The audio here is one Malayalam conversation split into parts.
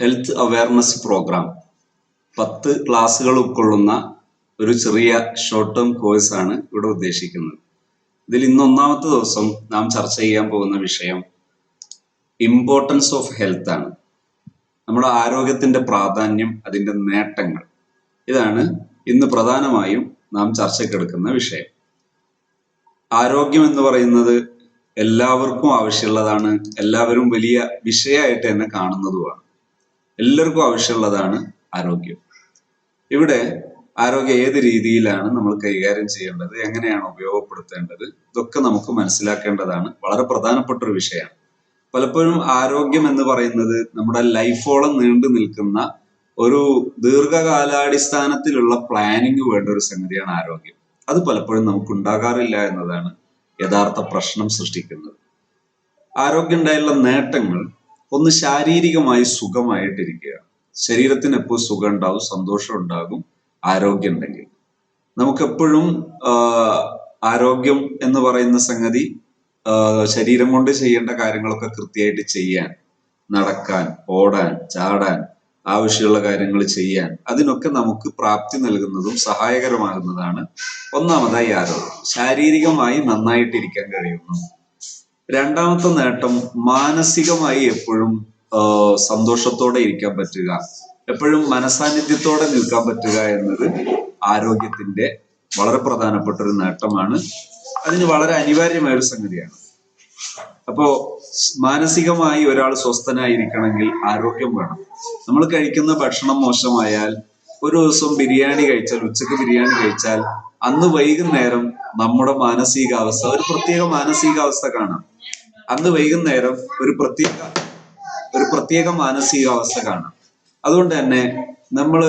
ഹെൽത്ത് അവയർനെസ് പ്രോഗ്രാം പത്ത് ക്ലാസ്സുകൾ ഉൾക്കൊള്ളുന്ന ഒരു ചെറിയ ഷോർട്ട് ടേം കോഴ്സ് ആണ് ഇവിടെ ഉദ്ദേശിക്കുന്നത്. ഇതിൽ ഇന്ന് ഒന്നാമത്തെ ദിവസം നാം ചർച്ച ചെയ്യാൻ പോകുന്ന വിഷയം ഇമ്പോർട്ടൻസ് ഓഫ് ഹെൽത്ത് ആണ്. നമ്മുടെ ആരോഗ്യത്തിന്റെ പ്രാധാന്യം അതിന്റെ നേട്ടങ്ങൾ. ഇതാണ് ഇന്ന് പ്രധാനമായും നാം ചർച്ചയ്ക്കെടുക്കുന്ന വിഷയം. ആരോഗ്യം എന്ന് പറയുന്നത് എല്ലാവർക്കും ആവശ്യമുള്ളതാണ് എല്ലാവരും വലിയ വിഷയമായിട്ട് തന്നെ കാണുന്നതുമാണ്. എല്ലാവർക്കും ആവശ്യമുള്ളതാണ് ആരോഗ്യം. ഇവിടെ ആരോഗ്യം ഏത് രീതിയിലാണ് നമ്മൾ കൈകാര്യം ചെയ്യേണ്ടത് എങ്ങനെയാണ് ഉപയോഗപ്പെടുത്തേണ്ടത് ഇതൊക്കെ നമുക്ക് മനസ്സിലാക്കേണ്ടതാണ്. വളരെ പ്രധാനപ്പെട്ട ഒരു വിഷയമാണ്. പലപ്പോഴും ആരോഗ്യം എന്ന് പറയുന്നത് നമ്മുടെ ലൈഫോളം നീണ്ടു നിൽക്കുന്ന ഒരു ദീർഘകാലാടിസ്ഥാനത്തിലുള്ള പ്ലാനിങ് വേണ്ട ഒരു സംഗതിയാണ് ആരോഗ്യം. അത് പലപ്പോഴും നമുക്ക് ഉണ്ടാകാറില്ല എന്നതാണ് യഥാർത്ഥ പ്രശ്നം സൃഷ്ടിക്കുന്നത്. ആരോഗ്യം ഉണ്ടായുള്ള നേട്ടങ്ങൾ ഒന്ന് ശാരീരികമായി സുഖമായിട്ടിരിക്കുക ശരീരത്തിന് എപ്പോൾ സുഖം ഉണ്ടാവും സന്തോഷം ഉണ്ടാകും ആരോഗ്യം ഉണ്ടെങ്കിൽ നമുക്കെപ്പോഴും ആരോഗ്യം എന്ന് പറയുന്ന സംഗതി ശരീരം കൊണ്ട് ചെയ്യേണ്ട കാര്യങ്ങളൊക്കെ കൃത്യമായിട്ട് ചെയ്യാൻ നടക്കാൻ ഓടാൻ ചാടാൻ ആവശ്യമുള്ള കാര്യങ്ങൾ ചെയ്യാൻ അതിനൊക്കെ നമുക്ക് പ്രാപ്തി നൽകുന്നതും സഹായകരമാകുന്നതാണ് ഒന്നാമതായി ആരോഗ്യം. ശാരീരികമായി നന്നായിട്ടിരിക്കാൻ കഴിയുന്നു. രണ്ടാമത്തെ നേട്ടം മാനസികമായി എപ്പോഴും സന്തോഷത്തോടെ ഇരിക്കാൻ പറ്റുക. എപ്പോഴും മനസാന്നിധ്യത്തോടെ നിൽക്കാൻ പറ്റുക എന്നത് ആരോഗ്യത്തിന്റെ വളരെ പ്രധാനപ്പെട്ട ഒരു നേട്ടമാണ്. അതിന് വളരെ അനിവാര്യമായ ഒരു സംഗതിയാണ്. അപ്പോ മാനസികമായി ഒരാൾ സ്വസ്ഥനായിരിക്കണമെങ്കിൽ ആരോഗ്യം വേണം. നമ്മൾ കഴിക്കുന്ന ഭക്ഷണം മോശമായാൽ ഒരു ദിവസം ബിരിയാണി കഴിച്ചാൽ ഉച്ചയ്ക്ക് ബിരിയാണി കഴിച്ചാൽ അന്ന് വൈകുന്നേരം നമ്മുടെ മാനസികാവസ്ഥ ഒരു പ്രത്യേക മാനസികാവസ്ഥ കാണാം. അന്ന് വൈകുന്നേരം ഒരു പ്രത്യേക ഒരു പ്രത്യേക മാനസികാവസ്ഥ കാണാം. അതുകൊണ്ട് തന്നെ നമ്മൾ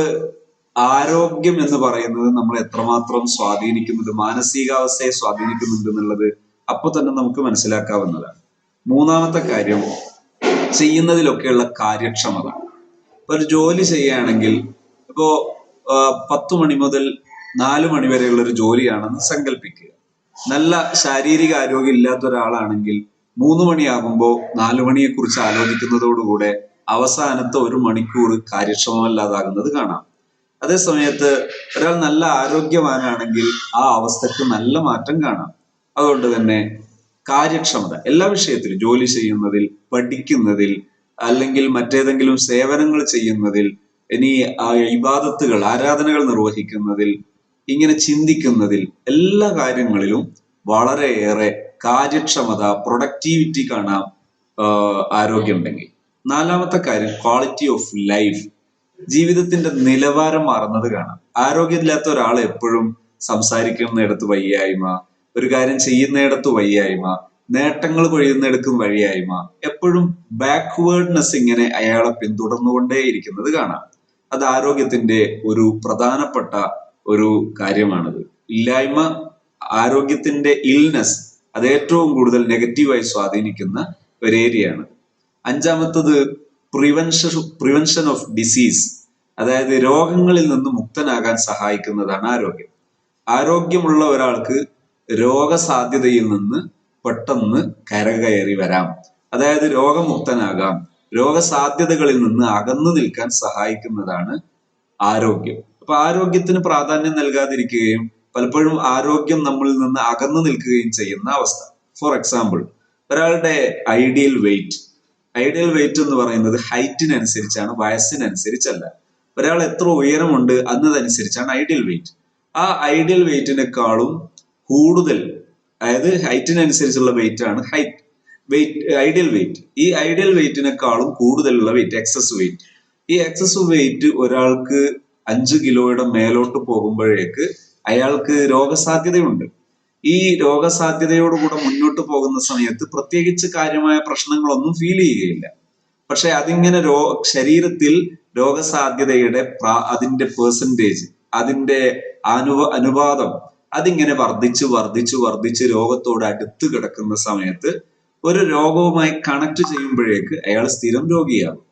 ആരോഗ്യം എന്ന് പറയുന്നത് നമ്മൾ എത്രമാത്രം സ്വാധീനിക്കുന്നുണ്ട് മാനസികാവസ്ഥയെ സ്വാധീനിക്കുന്നുണ്ട് എന്നുള്ളത് അപ്പൊ തന്നെ നമുക്ക് മനസ്സിലാക്കാവുന്നതാണ്. മൂന്നാമത്തെ കാര്യം ചെയ്യുന്നതിലൊക്കെയുള്ള കാര്യക്ഷമത. ഒരു ജോലി ചെയ്യുകയാണെങ്കിൽ ഇപ്പോ പത്ത് മണി മുതൽ നാല് മണിവരെയുള്ള ഒരു ജോലിയാണെന്ന് സങ്കല്പിക്കുക നല്ല ശാരീരിക ആരോഗ്യം ഇല്ലാത്ത ഒരാളാണെങ്കിൽ മൂന്ന് മണിയാകുമ്പോൾ നാലു മണിയെ കുറിച്ച് ആലോചിക്കുന്നതോടുകൂടെ അവസാനത്തെ ഒരു മണിക്കൂർ കാര്യക്ഷമമല്ലാതാകുന്നത് കാണാം. അതേ സമയത്ത് ഒരാൾ നല്ല ആരോഗ്യവാനാണെങ്കിൽ ആ അവസ്ഥക്ക് നല്ല മാറ്റം കാണാം. അതുകൊണ്ട് തന്നെ കാര്യക്ഷമത എല്ലാ വിഷയത്തിലും ജോലി ചെയ്യുന്നതിൽ പഠിക്കുന്നതിൽ അല്ലെങ്കിൽ മറ്റേതെങ്കിലും സേവനങ്ങൾ ചെയ്യുന്നതിൽ ഇനി ഇബാദത്തുകൾ ആരാധനകൾ നിർവഹിക്കുന്നതിൽ ഇങ്ങനെ ചിന്തിക്കുന്നതിൽ എല്ലാ കാര്യങ്ങളിലും വളരെയേറെ കാര്യക്ഷമത പ്രൊഡക്ടിവിറ്റി കാണാം ആരോഗ്യം ഉണ്ടെങ്കിൽ നാലാമത്തെ കാര്യം ക്വാളിറ്റി ഓഫ് ലൈഫ് ജീവിതത്തിന്റെ നിലവാരം മാറുന്നത് കാണാം. ആരോഗ്യമില്ലാത്ത ഒരാൾ എപ്പോഴും സംസാരിക്കുന്നിടത്ത് വയ്യായ്മ ഒരു കാര്യം ചെയ്യുന്നിടത്ത് വയ്യായ്മ നേട്ടങ്ങൾ കൊഴിയുന്നിടത്തും വഴിയായ്മ എപ്പോഴും ബാക്ക്വേർഡ്നെസ് ഇങ്ങനെ അയാളെ പിന്തുടർന്നുകൊണ്ടേയിരിക്കുന്നത് കാണാം. അത് ആരോഗ്യത്തിന്റെ ഒരു പ്രധാനപ്പെട്ട ഒരു കാര്യമാണത്. ഇല്ലായ്മ ആരോഗ്യത്തിന്റെ ഇൽനെസ് അത് ഏറ്റവും കൂടുതൽ നെഗറ്റീവായി സ്വാധീനിക്കുന്ന ഒരു ഏരിയയാണ് അഞ്ചാമത്തത് പ്രിവെൻഷൻ പ്രിവെൻഷൻ ഓഫ് ഡിസീസ് അതായത് രോഗങ്ങളിൽ നിന്ന് മുക്തനാകാൻ സഹായിക്കുന്നതാണ് ആരോഗ്യം. ആരോഗ്യമുള്ള ഒരാൾക്ക് രോഗസാധ്യതയിൽ നിന്ന് പെട്ടെന്ന് കരകയറി വരാം. അതായത് രോഗമുക്തനാകാം. രോഗസാധ്യതകളിൽ നിന്ന് അകന്നു നിൽക്കാൻ സഹായിക്കുന്നതാണ് ആരോഗ്യം. അപ്പൊ ആരോഗ്യത്തിന് പ്രാധാന്യം നൽകാതിരിക്കുകയും പലപ്പോഴും ആരോഗ്യം നമ്മളിൽ നിന്ന് അകന്നു നിൽക്കുകയും ചെയ്യുന്ന അവസ്ഥ. ഫോർ എക്സാമ്പിൾ ഒരാളുടെ ഐഡിയൽ വെയിറ്റ് ഐഡിയൽ വെയിറ്റ് എന്ന് പറയുന്നത് ഹൈറ്റിനനുസരിച്ചാണ് വയസ്സിനനുസരിച്ചല്ല. ഒരാൾ എത്ര ഉയരമുണ്ട് എന്നതനുസരിച്ചാണ് ഐഡിയൽ വെയിറ്റ് ആ ഐഡിയൽ വെയിറ്റിനേക്കാളും കൂടുതൽ അതായത് ഹൈറ്റിനനുസരിച്ചുള്ള വെയിറ്റ് ആണ് ഹൈറ്റ് വെയിറ്റ് ഐഡിയൽ വെയിറ്റ് ഈ ഐഡിയൽ വെയിറ്റിനേക്കാളും കൂടുതലുള്ള വെയിറ്റ് എക്സസ് വെയിറ്റ് ഈ എക്സസ് വെയിറ്റ് ഒരാൾക്ക് അഞ്ച് കിലോയുടെ മേലോട്ട് പോകുമ്പോഴേക്ക് അയാൾക്ക് രോഗസാധ്യതയുണ്ട്. ഈ രോഗസാധ്യതയോടുകൂടെ മുന്നോട്ട് പോകുന്ന സമയത്ത് പ്രത്യേകിച്ച് കാര്യമായ പ്രശ്നങ്ങളൊന്നും ഫീൽ ചെയ്യുകയില്ല. പക്ഷെ അതിങ്ങനെ രോ ശരീരത്തിൽ രോഗസാധ്യതയുടെ അതിന്റെ പേഴ്സന്റേജ് അതിന്റെ അനു അനുപാതം അതിങ്ങനെ വർദ്ധിച്ച് വർദ്ധിച്ച് വർദ്ധിച്ച് രോഗത്തോട് അടുത്ത് കിടക്കുന്ന സമയത്ത് ഒരു രോഗവുമായി കണക്ട് ചെയ്യുമ്പോഴേക്ക് അയാൾ സ്ഥിരം രോഗിയാകും.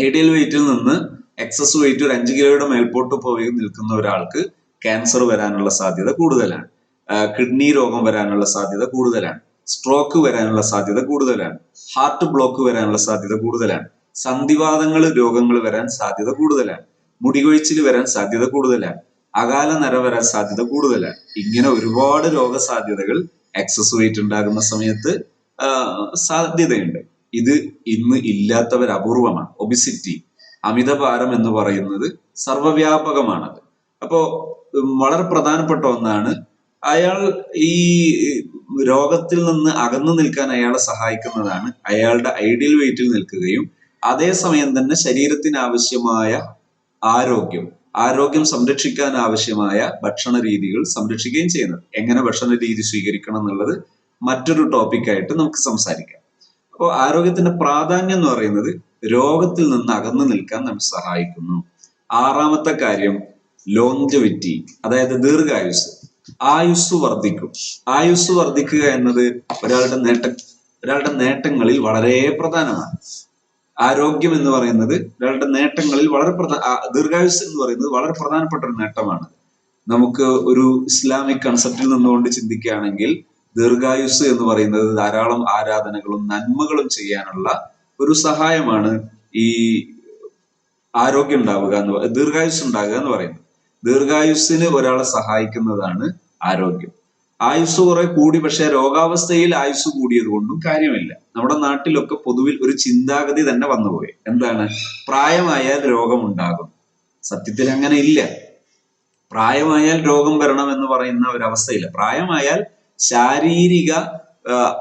ഐഡിയൽ വെയിറ്റിൽ നിന്ന് എക്സസ് വെയിറ്റ് ഒരു അഞ്ച് കിലോയുടെ മേൽപോട്ട് പോയി നിൽക്കുന്ന ഒരാൾക്ക് ക്യാൻസർ വരാനുള്ള സാധ്യത കൂടുതലാണ്. കിഡ്നി രോഗം വരാനുള്ള സാധ്യത കൂടുതലാണ്. സ്ട്രോക്ക് വരാനുള്ള സാധ്യത കൂടുതലാണ്. ഹാർട്ട് ബ്ലോക്ക് വരാനുള്ള സാധ്യത കൂടുതലാണ്. സന്ധിവാദങ്ങൾ രോഗങ്ങൾ വരാൻ സാധ്യത കൂടുതലാണ്. മുടികൊഴിച്ചിൽ വരാൻ സാധ്യത കൂടുതലാണ്. അകാല നര വരാൻ സാധ്യത കൂടുതലാണ്. ഇങ്ങനെ ഒരുപാട് രോഗസാധ്യതകൾ എക്സസ് വെയിറ്റ് ഉണ്ടാകുന്ന സമയത്ത് സാധ്യതയുണ്ട്. ഇത് ഇന്ന് ഇല്ലാത്തവർ അപൂർവമാണ് ഒബിസിറ്റി അമിതഭാരം എന്ന് പറയുന്നത് സർവവ്യാപകമാണത്. അപ്പോ വളരെ പ്രധാനപ്പെട്ട ഒന്നാണ് അയാൾ ഈ രോഗത്തിൽ നിന്ന് അകന്നു നിൽക്കാൻ അയാളെ സഹായിക്കുന്നതാണ്. അയാളുടെ ഐഡിയൽ വെയിറ്റിൽ നിൽക്കുകയും അതേസമയം തന്നെ ശരീരത്തിന് ആവശ്യമായ ആരോഗ്യം ആരോഗ്യം സംരക്ഷിക്കാൻ ആവശ്യമായ ഭക്ഷണ രീതികൾ സംരക്ഷിക്കുകയും ചെയ്യുന്നത്. എങ്ങനെ ഭക്ഷണ രീതി സ്വീകരിക്കണം എന്നുള്ളത് മറ്റൊരു ടോപ്പിക്കായിട്ട് നമുക്ക് സംസാരിക്കാം. അപ്പോൾ ആരോഗ്യത്തിന്റെ പ്രാധാന്യം എന്ന് പറയുന്നത് രോഗത്തിൽ നിന്ന് അകന്നു നിൽക്കാൻ നമ്മെ സഹായിക്കുന്നു. ആറാമത്തെ കാര്യം ലോഞ്ചവിറ്റി അതായത് ദീർഘായുസ്. ആയുസ് വർദ്ധിക്കും. ആയുസ് വർദ്ധിക്കുക എന്നത് ഒരാളുടെ നേട്ട ഒരാളുടെ നേട്ടങ്ങളിൽ വളരെ പ്രധാനമാണ്. ആരോഗ്യം എന്ന് പറയുന്നത് ഒരാളുടെ നേട്ടങ്ങളിൽ വളരെ പ്രധാന ദീർഘായുസ് എന്ന് പറയുന്നത് വളരെ പ്രധാനപ്പെട്ട ഒരു നേട്ടമാണ്. നമുക്ക് ഒരു ഇസ്ലാമിക് കൺസെപ്റ്റിൽ നിന്നുകൊണ്ട് ചിന്തിക്കുകയാണെങ്കിൽ ദീർഘായുസ് എന്ന് പറയുന്നത് ധാരാളം ആരാധനകളും നന്മകളും ചെയ്യാനുള്ള ഒരു സഹായമാണ് ഈ ആരോഗ്യം ഉണ്ടാവുക എന്ന് പറയുന്നത് ദീർഘായുസ് ഉണ്ടാകുക എന്ന് പറയുന്നത്. ദീർഘായുസ്സിന് ഒരാളെ സഹായിക്കുന്നതാണ് ആരോഗ്യം. ആയുസ് കുറെ കൂടി പക്ഷെ രോഗാവസ്ഥയിൽ ആയുസ് കൂടിയത് കൊണ്ടും കാര്യമില്ല. നമ്മുടെ നാട്ടിലൊക്കെ പൊതുവിൽ ഒരു ചിന്താഗതി തന്നെ വന്നുപോയി എന്താണ്? പ്രായമായാൽ രോഗമുണ്ടാകും സത്യത്തിൽ അങ്ങനെ ഇല്ല. പ്രായമായാൽ രോഗം വരണം എന്ന് പറയുന്ന ഒരവസ്ഥയില്ല. പ്രായമായാൽ ശാരീരിക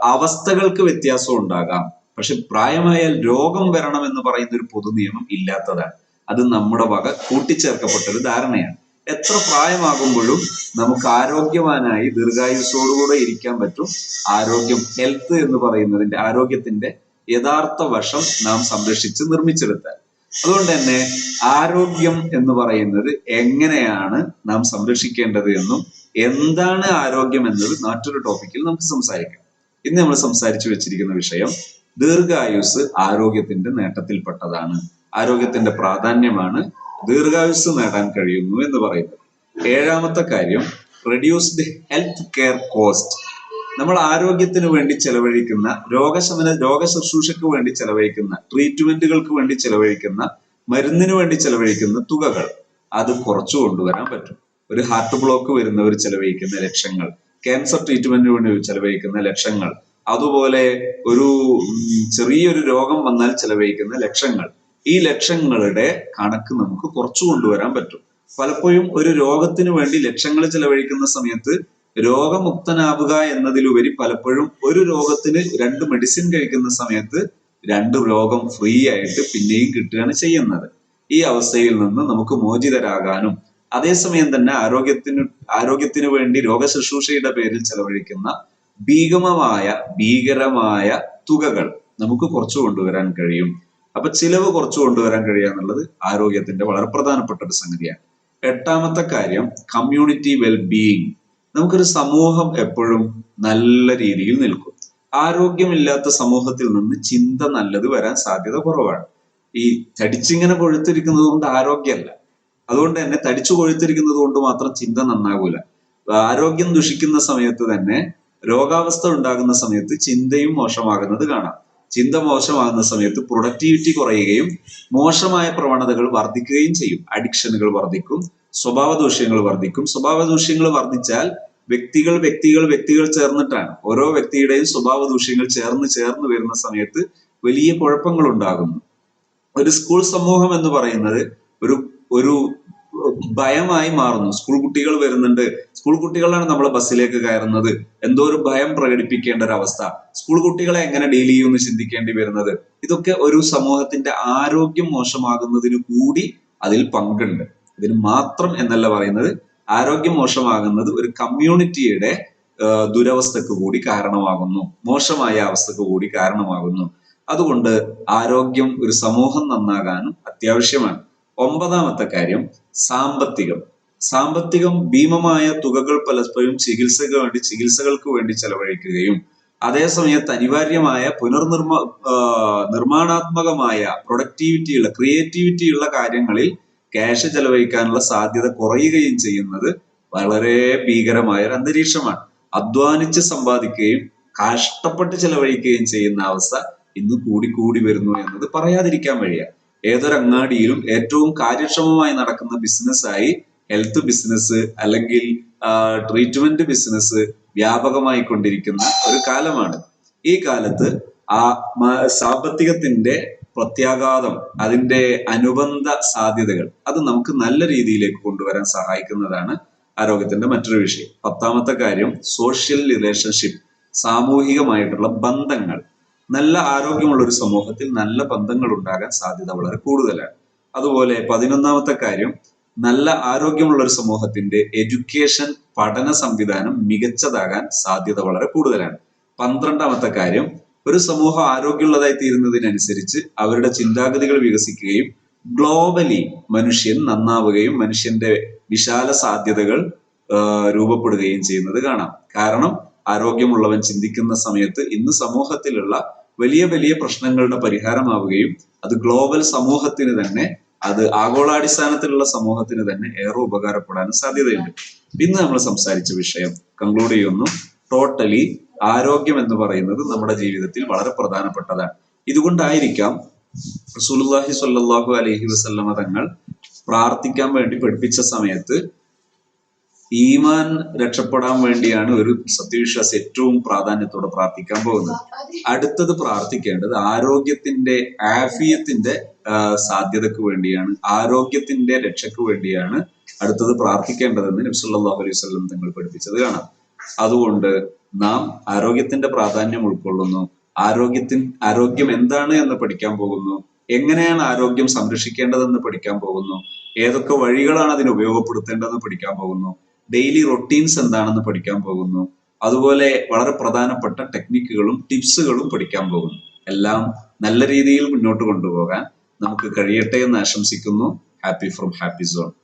അവസ്ഥകൾക്ക് വ്യത്യാസം ഉണ്ടാകാം. പക്ഷെ പ്രായമായാൽ രോഗം വരണം എന്ന് പറയുന്ന ഒരു പൊതു നിയമം ഇല്ലാത്തതാണ്. അത് നമ്മുടെ വക കൂട്ടിച്ചേർക്കപ്പെട്ട ഒരു ധാരണയാണ്. എത്ര പ്രായമാകുമ്പോഴും നമുക്ക് ആരോഗ്യവാനായി ദീർഘായുസോടുകൂടെ ഇരിക്കാൻ പറ്റും. ആരോഗ്യം ഹെൽത്ത് എന്ന് പറയുന്നതിന്റെ ആരോഗ്യത്തിന്റെ യഥാർത്ഥ വശം നാം സംരക്ഷിച്ച് നിർമ്മിച്ചെടുത്താൽ. അതുകൊണ്ട് തന്നെ ആരോഗ്യം എന്ന് പറയുന്നത് എങ്ങനെയാണ് നാം സംരക്ഷിക്കേണ്ടത് എന്നും എന്താണ് ആരോഗ്യം എന്നത് മറ്റൊരു ടോപ്പിക്കിൽ നമുക്ക് സംസാരിക്കാം. ഇന്ന് നമ്മൾ സംസാരിച്ചു വെച്ചിരിക്കുന്ന വിഷയം ദീർഘായുസ് ആരോഗ്യത്തിന്റെ നേട്ടത്തിൽപ്പെട്ടതാണ്. ആരോഗ്യത്തിന്റെ പ്രാധാന്യമാണ് ദീർഘായുസ് നേടാൻ കഴിയുന്നു എന്ന് പറയുന്നത്. ഏഴാമത്തെ കാര്യം റെഡ്യൂസ്ഡ് ഹെൽത്ത് കെയർ കോസ്റ്റ് നമ്മൾ ആരോഗ്യത്തിന് വേണ്ടി ചെലവഴിക്കുന്ന രോഗശമന രോഗശുശ്രൂഷയ്ക്ക് വേണ്ടി ചെലവഴിക്കുന്ന ട്രീറ്റ്മെന്റുകൾക്ക് വേണ്ടി ചെലവഴിക്കുന്ന മരുന്നിന് വേണ്ടി ചെലവഴിക്കുന്ന തുകകൾ. അത് കുറച്ചു കൊണ്ടുവരാൻ പറ്റും. ഒരു ഹാർട്ട് ബ്ലോക്ക് വരുന്നവർ ചെലവഴിക്കുന്ന ലക്ഷങ്ങൾ. ക്യാൻസർ ട്രീറ്റ്മെന്റിന് വേണ്ടി ചെലവഴിക്കുന്ന ലക്ഷങ്ങൾ. അതുപോലെ ഒരു ചെറിയൊരു രോഗം വന്നാൽ ചെലവഴിക്കുന്ന ലക്ഷങ്ങൾ. ഈ ലക്ഷങ്ങളുടെ കണക്ക് നമുക്ക് കുറച്ചു കൊണ്ടുവരാൻ പറ്റും. പലപ്പോഴും ഒരു രോഗത്തിന് വേണ്ടി ലക്ഷങ്ങൾ ചെലവഴിക്കുന്ന സമയത്ത് രോഗമുക്തനാവുക എന്നതിലുപരി പലപ്പോഴും ഒരു രോഗത്തിന് രണ്ട് മെഡിസിൻ കഴിക്കുന്ന സമയത്ത് രണ്ട് രോഗം ഫ്രീ ആയിട്ട് പിന്നെയും കിട്ടുകയാണ് ചെയ്യുന്നത്. ഈ അവസ്ഥയിൽ നിന്ന് നമുക്ക് മോചിതരാകാനും അതേസമയം തന്നെ ആരോഗ്യത്തിന് ആരോഗ്യത്തിന് വേണ്ടി രോഗശുശ്രൂഷയുടെ പേരിൽ ചെലവഴിക്കുന്ന ഭീകമമായ ഭീകരമായ തുകകൾ നമുക്ക് കുറച്ചു കൊണ്ടുവരാൻ കഴിയും. അപ്പൊ ചിലവ് കുറച്ചു കൊണ്ടുവരാൻ കഴിയുക എന്നുള്ളത് ആരോഗ്യത്തിന്റെ വളരെ പ്രധാനപ്പെട്ട ഒരു സംഗതിയാണ്. എട്ടാമത്തെ കാര്യം കമ്മ്യൂണിറ്റി വെൽ ബീയിങ് നമുക്കൊരു സമൂഹം എപ്പോഴും നല്ല രീതിയിൽ നിൽക്കും. ആരോഗ്യമില്ലാത്ത സമൂഹത്തിൽ നിന്ന് ചിന്ത നല്ലത് വരാൻ സാധ്യത കുറവാണ്. ഈ തടിച്ചിങ്ങനെ കൊഴുത്തിരിക്കുന്നത് കൊണ്ട് ആരോഗ്യമല്ല. അതുകൊണ്ട് തന്നെ തടിച്ചു കൊഴുത്തിരിക്കുന്നത് കൊണ്ട് മാത്രം ചിന്ത നന്നാകൂല. ആരോഗ്യം ദുഷിക്കുന്ന സമയത്ത് തന്നെ രോഗാവസ്ഥ ഉണ്ടാകുന്ന സമയത്ത് ചിന്തയും മോശമാകുന്നത് കാണാം. ചിന്ത മോശമാകുന്ന സമയത്ത് പ്രൊഡക്ടിവിറ്റി കുറയുകയും മോശമായ പ്രവണതകൾ വർദ്ധിക്കുകയും ചെയ്യും. അഡിക്ഷനുകൾ വർദ്ധിക്കും സ്വഭാവ ദൂഷ്യങ്ങൾ വർദ്ധിക്കും. സ്വഭാവ ദൂഷ്യങ്ങൾ വർദ്ധിച്ചാൽ വ്യക്തികൾ വ്യക്തികൾ വ്യക്തികൾ ചേർന്നിട്ടാണ്. ഓരോ വ്യക്തിയുടെയും സ്വഭാവ ദൂഷ്യങ്ങൾ ചേർന്ന് ചേർന്ന് വരുന്ന സമയത്ത് വലിയ കുഴപ്പങ്ങൾ ഉണ്ടാകുന്നു. ഒരു സ്കൂൾ സമൂഹം എന്ന് പറയുന്നത് ഒരു ഒരു ഭയമായി മാറുന്നു. സ്കൂൾ കുട്ടികൾ വരുന്നുണ്ട് സ്കൂൾ കുട്ടികളാണ് നമ്മൾ ബസ്സിലേക്ക് കയറുന്നത്. എന്തോ ഒരു ഭയം പ്രകടിപ്പിക്കേണ്ട ഒരു അവസ്ഥ. സ്കൂൾ കുട്ടികളെ എങ്ങനെ ഡീൽ ചെയ്യുമെന്ന് ചിന്തിക്കേണ്ടി വരുന്നത്? ഇതൊക്കെ ഒരു സമൂഹത്തിന്റെ ആരോഗ്യം മോശമാകുന്നതിന് കൂടി അതിൽ പങ്കുണ്ട്. ഇതിന് മാത്രം എന്നല്ല പറയുന്നത് ആരോഗ്യം മോശമാകുന്നത് ഒരു കമ്മ്യൂണിറ്റിയുടെ ദുരവസ്ഥക്ക് കൂടി കാരണമാകുന്നു. മോശമായ അവസ്ഥക്ക് കൂടി കാരണമാകുന്നു. അതുകൊണ്ട് ആരോഗ്യം ഒരു സമൂഹം നന്നാകാനും അത്യാവശ്യമാണ്. ഒമ്പതാമത്തെ കാര്യം സാമ്പത്തികം. സാമ്പത്തികം ഭീമമായ തുകകൾ പലപ്പോഴും ചികിത്സക്ക് വേണ്ടി ചികിത്സകൾക്ക് വേണ്ടി ചെലവഴിക്കുകയും അതേസമയത്ത് അനിവാര്യമായ പുനർനിർമ്മ നിർമ്മാണാത്മകമായ പ്രൊഡക്ടിവിറ്റിയുള്ള ക്രിയേറ്റിവിറ്റിയുള്ള കാര്യങ്ങളിൽ ക്യാഷ് ചെലവഴിക്കാനുള്ള സാധ്യത കുറയുകയും ചെയ്യുന്നത് വളരെ ഭീകരമായ ഒരു അന്തരീക്ഷമാണ്. അധ്വാനിച്ച് സമ്പാദിക്കുകയും കഷ്ടപ്പെട്ട് ചെലവഴിക്കുകയും ചെയ്യുന്ന അവസ്ഥ ഇന്ന് കൂടി കൂടി വരുന്നു എന്നത് പറയാതിരിക്കാൻ വഴിയ. ഏതൊരു അങ്ങാടിയിലും ഏറ്റവും കാര്യക്ഷമമായി നടക്കുന്ന ബിസിനസ്സായി ഹെൽത്ത് ബിസിനസ് അല്ലെങ്കിൽ ട്രീറ്റ്മെന്റ് ബിസിനസ് വ്യാപകമായി കൊണ്ടിരിക്കുന്ന ഒരു കാലമാണ്. ഈ കാലത്ത് ആ സാമ്പത്തികത്തിന്റെ പ്രത്യാഘാതം അതിന്റെ അനുബന്ധ സാധ്യതകൾ അത് നമുക്ക് നല്ല രീതിയിലേക്ക് കൊണ്ടുവരാൻ സഹായിക്കുന്നതാണ് ആരോഗ്യത്തിന്റെ മറ്റൊരു വിഷയം. പത്താമത്തെ കാര്യം സോഷ്യൽ റിലേഷൻഷിപ്പ് സാമൂഹികമായിട്ടുള്ള ബന്ധങ്ങൾ. നല്ല ആരോഗ്യമുള്ള ഒരു സമൂഹത്തിൽ നല്ല ബന്ധങ്ങൾ ഉണ്ടാകാൻ സാധ്യത വളരെ കൂടുതലാണ്. അതുപോലെ പതിനൊന്നാമത്തെ കാര്യം നല്ല ആരോഗ്യമുള്ള ഒരു സമൂഹത്തിന്റെ എഡ്യൂക്കേഷൻ പഠന സംവിധാനം മികച്ചതാകാൻ സാധ്യത വളരെ കൂടുതലാണ്. പന്ത്രണ്ടാമത്തെ കാര്യം ഒരു സമൂഹം ആരോഗ്യമുള്ളതായി തീരുന്നതിനനുസരിച്ച് അവരുടെ ചിന്താഗതികൾ വികസിക്കുകയും ഗ്ലോബലി മനുഷ്യൻ നന്നാവുകയും മനുഷ്യന്റെ വിശാല സാധ്യതകൾ രൂപപ്പെടുകയും ചെയ്യുന്നത് കാണാം. കാരണം ആരോഗ്യമുള്ളവൻ ചിന്തിക്കുന്ന സമയത്ത് ഇന്ന് സമൂഹത്തിലുള്ള വലിയ വലിയ പ്രശ്നങ്ങളുടെ പരിഹാരമാവുകയും അത് ഗ്ലോബൽ സമൂഹത്തിന് തന്നെ അത് ആഗോളാടിസ്ഥാനത്തിലുള്ള സമൂഹത്തിന് തന്നെ ഏറെ ഉപകാരപ്പെടാനും സാധ്യതയുണ്ട്. ഇന്ന് നമ്മൾ സംസാരിച്ച വിഷയം കൺക്ലൂഡ് ചെയ്യുന്നു. ടോട്ടലി ആരോഗ്യം എന്ന് പറയുന്നത് നമ്മുടെ ജീവിതത്തിൽ വളരെ പ്രധാനപ്പെട്ടതാണ്. ഇതുകൊണ്ടായിരിക്കാം റസൂലുള്ളാഹി സ്വല്ലല്ലാഹു അലൈഹി വസല്ലമ തങ്ങൾ പ്രാർത്ഥിക്കാൻ വേണ്ടി പഠിപ്പിച്ച സമയത്ത് ഈമാൻ രക്ഷപ്പെടാൻ വേണ്ടിയാണ് ഒരു സത്യവിശ്വാസി ഏറ്റവും പ്രാധാന്യത്തോടെ പ്രാർത്ഥിക്കാൻ പോകുന്നത്. അടുത്തത് പ്രാർത്ഥിക്കേണ്ടത് ആരോഗ്യത്തിന്റെ ആഫിയത്തിന്റെ സാധ്യതക്ക് വേണ്ടിയാണ് ആരോഗ്യത്തിന്റെ രക്ഷയ്ക്ക് വേണ്ടിയാണ് അടുത്തത് പ്രാർത്ഥിക്കേണ്ടതെന്ന് നബി സല്ലല്ലാഹു അലൈഹി വസല്ലം തങ്ങൾ പഠിപ്പിച്ചത് കാണാം. അതുകൊണ്ട് നാം ആരോഗ്യത്തിന്റെ പ്രാധാന്യം ഉൾക്കൊള്ളുന്നു. ആരോഗ്യത്തിൻ ആരോഗ്യം എന്താണ് എന്ന് പഠിക്കാൻ പോകുന്നു. എങ്ങനെയാണ് ആരോഗ്യം സംരക്ഷിക്കേണ്ടതെന്ന് പഠിക്കാൻ പോകുന്നു. ഏതൊക്കെ വഴികളാണ് അതിന് ഉപയോഗപ്പെടുത്തേണ്ടതെന്ന് പഠിക്കാൻ പോകുന്നു. ഡെയിലി റൊട്ടീൻസ് എന്താണെന്ന് പഠിക്കാൻ പോകുന്നു. അതുപോലെ വളരെ പ്രധാനപ്പെട്ട ടെക്നിക്കുകളും ടിപ്സുകളും പഠിക്കാൻ പോകുന്നു. എല്ലാം നല്ല രീതിയിൽ മുന്നോട്ട് കൊണ്ടുപോകാൻ നമുക്ക് കഴിയട്ടെ എന്ന് ആശംസിക്കുന്നു. Happy from happy zone